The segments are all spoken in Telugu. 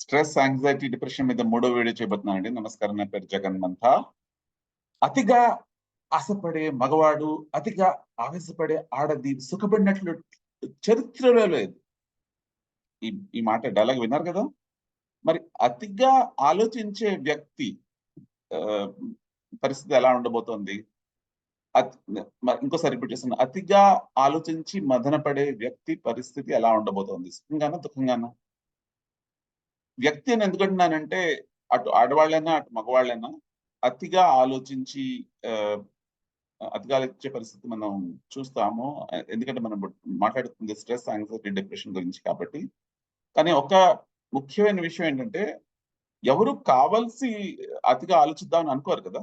స్ట్రెస్ యాంగ్జైటీ డిప్రెషన్ మీద మూడో వీడియో చేయబోతున్నానండి నమస్కారం నా పేరు జగన్ మంతా. అతిగా ఆశపడే మగవాడు అతిగా ఆవేశపడే ఆడది సుఖపడినట్లు చరిత్రలో లేదు. ఈ ఈ మాట డైలాగ్ విన్నారు కదా? మరి అతిగా ఆలోచించే వ్యక్తి పరిస్థితి ఎలా ఉండబోతోంది? మరి ఇంకోసారి రిపీట్ చేస్తున్నా. అతిగా ఆలోచించి మదనపడే వ్యక్తి పరిస్థితి ఎలా ఉండబోతోంది? సుఖంగానా దుఃఖంగానా? వ్యక్తి అని ఎందుకంటున్నానంటే అటు ఆడవాళ్ళైనా అటు మగవాళ్ళైనా అతిగా ఆలోచించి అతిగా ఆలోచించే పరిస్థితి మనం చూస్తాము. ఎందుకంటే మనం మాట్లాడుతుంది స్ట్రెస్ యాంగ్జైటీ డిప్రెషన్ గురించి కాబట్టి. కానీ ఒక ముఖ్యమైన విషయం ఏంటంటే ఎవరు కావాల్సి అతిగా ఆలోచిద్దామని అనుకోరు కదా.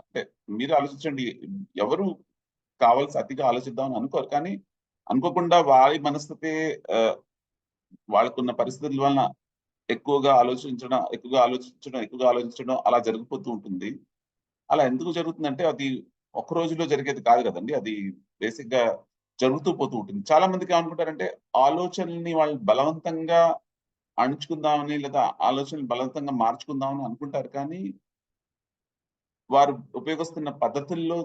అంటే మీరు ఆలోచించండి ఎవరు కావాల్సి అతిగా ఆలోచిద్దామని అనుకోరు. కానీ అనుకోకుండా వారి మనస్థితి వాళ్ళకున్న పరిస్థితుల వలన ఎక్కువగా ఆలోచించడం ఎక్కువగా ఆలోచించడం ఎక్కువగా ఆలోచించడం అలా జరిగిపోతూ ఉంటుంది. అలా ఎందుకు జరుగుతుందంటే అది ఒక రోజులో జరిగేది కాదు కదండి. అది బేసిక్గా జరుగుతూ పోతూ ఉంటుంది. చాలా మందికి ఏమనుకుంటారంటే ఆలోచనల్ని వాళ్ళు బలవంతంగా అణుచుకుందామని లేదా ఆలోచనలు బలవంతంగా మార్చుకుందామని అనుకుంటారు కానీ వారు ఉపయోగిస్తున్న పద్ధతుల్లో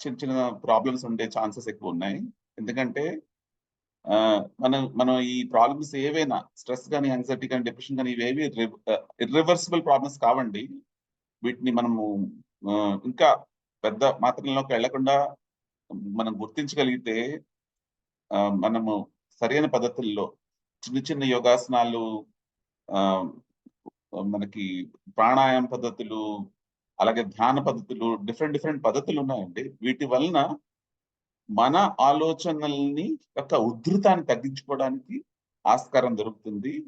చిన్న చిన్న ప్రాబ్లమ్స్ ఉండే ఛాన్సెస్ ఎక్కువ ఉన్నాయి. ఎందుకంటే మనం మనం ఈ ప్రాబ్లమ్స్ ఏవైనా స్ట్రెస్ కానీ యాంగ్జైటీ కానీ డిప్రెషన్ కానీ ఇవేవి ఇర్రివర్సిబుల్ ప్రాబ్లమ్స్ కావండి. వీటిని మనము ఇంకా పెద్ద మాత్రలోకి వెళ్ళకుండా మనం గుర్తించగలిగితే ఆ, మనము సరైన పద్ధతుల్లో చిన్న చిన్న యోగాసనాలు ఆ, మనకి ప్రాణాయామ పద్ధతులు అలాగే ధ్యాన పద్ధతులు డిఫరెంట్ డిఫరెంట్ పద్ధతులు ఉన్నాయండి. వీటి వలన మన ఆలోచనల్ని యొక్క ఉధృతాన్ని తగ్గించుకోవడానికి ఆస్కారం దొరుకుతుంది.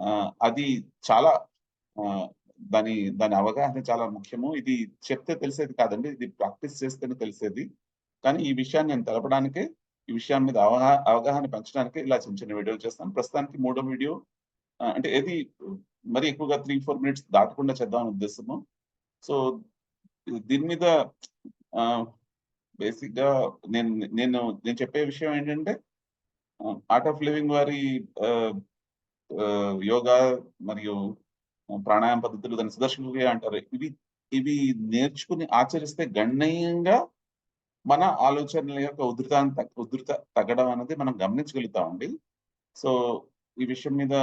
ఆ, అది చాలా దాని దాని అవగాహన చాలా ముఖ్యము. ఇది చెప్తే తెలిసేది కాదండి ఇది ప్రాక్టీస్ చేస్తేనే తెలిసేది. కానీ ఈ విషయాన్ని నేను తెలపడానికే ఈ విషయం మీద అవగాహన అవగాహన పెంచడానికి ఇలా చిన్న చిన్న వీడియోలు చేస్తాను. ప్రస్తుతానికి మూడో వీడియో అంటే ఏది మరి ఎక్కువగా త్రీ ఫోర్ మినిట్స్ దాటకుండా చేద్దామని ఉద్దేశము. సో దీని మీద బేసిక్గా నేను నేను నేను చెప్పే విషయం ఏంటంటే ఆర్ట్ ఆఫ్ లివింగ్ వారి యోగా మరియు ప్రాణాయామ పద్ధతులు దాని సుదర్శన క్రియ అంటారు. ఇవి ఇవి నేర్చుకుని ఆచరిస్తే గణనీయంగా మన ఆలోచనల యొక్క ఉధృతాన్ని ఉధృత తగ్గడం అనేది మనం గమనించగలుగుతామండి. సో ఈ విషయం మీద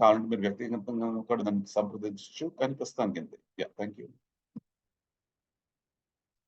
కావాలంటే మీరు వ్యక్తిగతంగా కూడా దాన్ని సంప్రదించవచ్చు కానీ ప్రస్తుతానికి థ్యాంక్ యూ